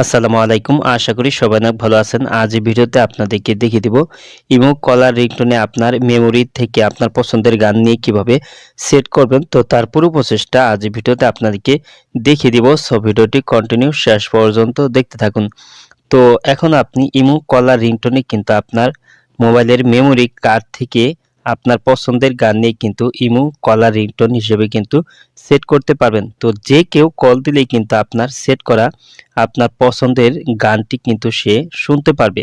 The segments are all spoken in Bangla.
আসসালামু আলাইকুম। আশা করি সবাই অনেক ভালো আছেন। আজ ভিডিওতে আপনাদেরকে দেখিয়ে দিব ইমো কলার রিংটোনে আপনার মেমোরি থেকে আপনার পছন্দের গান নিয়ে কীভাবে সেট করবেন। তো তার পুরো প্রসেসটা আজ ভিডিওতে আপনাদেরকে দেখিয়ে দিব। সো ভিডিওটি কন্টিনিউ শেষ পর্যন্ত দেখতে থাকুন। তো এখন আপনি ইমো কলার রিংটোনে কিন্তু আপনার মোবাইলের মেমোরি কার্ড থেকে আপনার পছন্দের গান নিয়ে কিন্তু ইমো কলার রিংটোন হিসেবে কিন্তু সেট করতে পারবেন। তো যে কেউ কল দিলেই কিন্তু আপনার সেট করা আপনার পছন্দের গানটি কিন্তু সে শুনতে পারবে।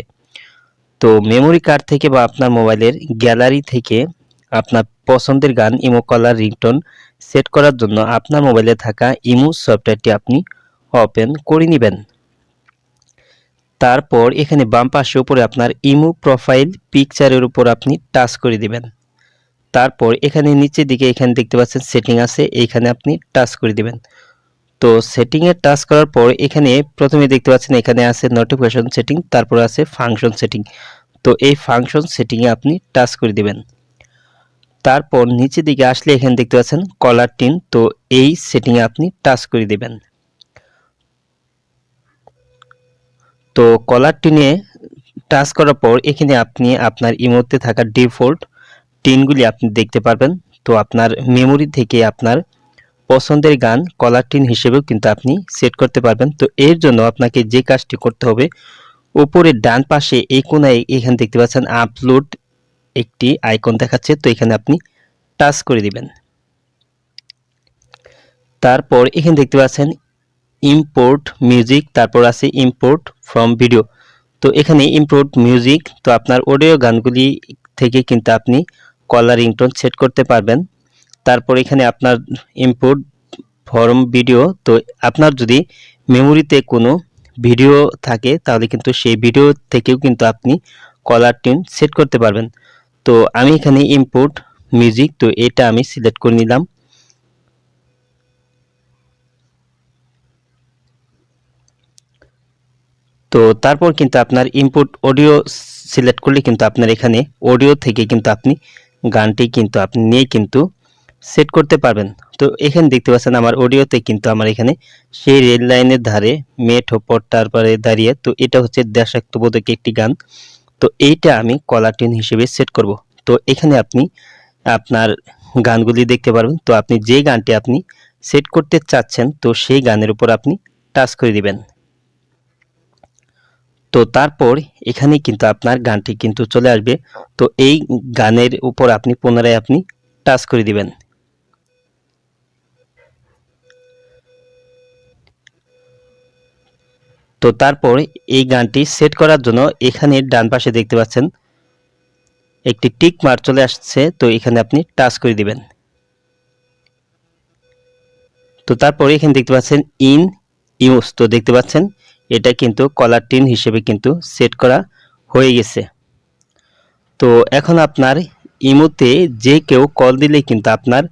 তো মেমোরি কার্ড থেকে বা আপনার মোবাইলের গ্যালারি থেকে আপনার পছন্দের গান ইমো কলার রিংটোন সেট করার জন্য আপনার মোবাইলে থাকা ইমো সফটওয়্যারটি আপনি ওপেন করে নেবেন। তারপর এখানে বাম পাশে উপরে আপনার ইমো প্রোফাইল পিকচারের উপর আপনি টাচ করে দিবেন। তারপর এখানে নিচের দিকে এখানে দেখতে পাচ্ছেন সেটিং আছে, এইখানে আপনি টাচ করে দিবেন। তো সেটিংয়ে টাচ করার পর এখানে প্রথমে দেখতে পাচ্ছেন এখানে আছে নোটিফিকেশন সেটিং তারপর আছে ফাংশন সেটিং তো এই ফাংশন সেটিংয়ে আপনি টাচ করে দিবেন। তারপর নিচের দিকে আসলে এখানে দেখতে পাচ্ছেন কলার টিন তো এই সেটিংয়ে আপনি টাচ করে দিবেন। তো কলার টিনে টাচ করার পর এখানে আপনি আপনার ইমোতে থাকা ডিফল্ট টিনগুলি আপনি দেখতে পারবেন। তো আপনার মেমোরি থেকে আপনার পছন্দের গান কলার টিন হিসেবেও কিন্তু আপনি সেট করতে পারবেন। তো এর জন্য আপনাকে যে কাজটি করতে হবে উপরে ডান পাশে এই কোনায় এখানে দেখতে পাচ্ছেন আপলোড একটি আইকন দেখাচ্ছে। তো এখানে আপনি টাচ করে দিবেন। তারপর এখানে দেখতে পাচ্ছেন ইম্পোর্ট মিউজিক, তারপর আছে ইম্পোর্ট ফ্রম ভিডিও তো এখানে ইম্পোর্ট মিউজিক তো আপনার অডিও গানগুলি থেকে কিন্তু আপনি কলার রিংটোন সেট করতে পারবেন। তারপর এখানে আপনার ইম্পোর্ট ফর্ম ভিডিও তো আপনার যদি মেমোরিতে কোনো ভিডিও থাকে, তাহলে কিন্তু সেই ভিডিও থেকেও কিন্তু আপনি কলার টিউন সেট করতে পারবেন। তো আমি এখানে ইম্পোর্ট মিউজিক তো এটা আমি সিলেক্ট করে নিলাম। তো তারপর কিন্তু আপনার ইনপুট অডিও সিলেক্ট করলে কিন্তু আপনার এখানে অডিও থেকে কিন্তু আপনি গানটি কিন্তু আপনি নিয়ে কিন্তু সেট করতে পারবেন। তো এখানে দেখতে পাচ্ছেন আমার অডিওতে কিন্তু আমার এখানে সেই রেল লাইনের ধারে মেট হোপর তারপরে দাঁড়িয়ে, তো এটা হচ্ছে দেশাত্মবোধক একটি গান। তো এইটা আমি কলার টিউন হিসেবে সেট করব। তো এখানে আপনি আপনার গানগুলি দেখতে পারবেন। তো আপনি যে গানটি আপনি সেট করতে চাচ্ছেন, তো সেই গানের উপর আপনি টাচ করে দিবেন। তো তারপর এখানে কিন্তু আপনার গানটি কিন্তু চলে আসবে। তো এই গানের উপর আপনি পুনরায় আপনি টাচ করে দিবেন। তো তারপর এই গানটি সেট করার জন্য এখানে ডান পাশে দেখতে পাচ্ছেন, একটি টিক মার চলে আসছে, তো এখানে আপনি টাচ করে দিবেন। তো তারপর এখানে দেখতে পাচ্ছেন, ইন ইউজ তো দেখতে পাচ্ছেন এটা কিন্তু কলার টিন হিসেবে কিন্তু সেট করা হয়ে গেছে। তো এখন আপনার ইমোতে যে কেউ কল দিলে কিন্তু আপনার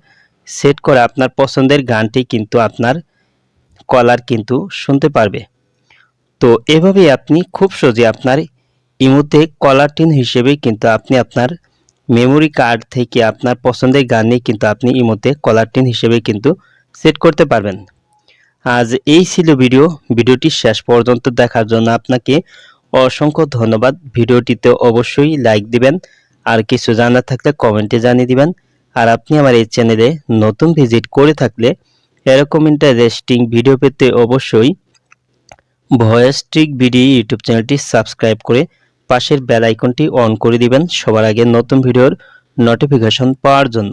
সেট করা আপনার পছন্দের গানটি কিন্তু আপনার কলার কিন্তু শুনতে পারবে। তো এভাবে আপনি খুব সহজে আপনার ইমোতে কলার টিন হিসেবে কিন্তু আপনি আপনার মেমোরি কার্ড থেকে আপনার পছন্দের গানে কিন্তু আপনি ইমোতে কলার টিন হিসেবে কিন্তু সেট করতে পারবেন। আজ এই ছিল ভিডিও। ভিডিওটি শেষ পর্যন্ত দেখার জন্য আপনাকে অসংখ্য ধন্যবাদ। ভিডিওটিতে অবশ্যই লাইক দিবেন। আর কিছু জানার থাকলে কমেন্টে জানিয়ে দিবেন। আর আপনি আমার এই চ্যানেলে নতুন ভিজিট করে থাকলে এরকম ইন্টারেস্টিং ভিডিও পেতে অবশ্যই ভয়েস ট্রিক ভিডিও ইউটিউব চ্যানেলটি সাবস্ক্রাইব করে পাশের বেল আইকনটি অন করে দিবেন। সবার আগে নতুন ভিডিওর নোটিফিকেশন পাওয়ার জন্য।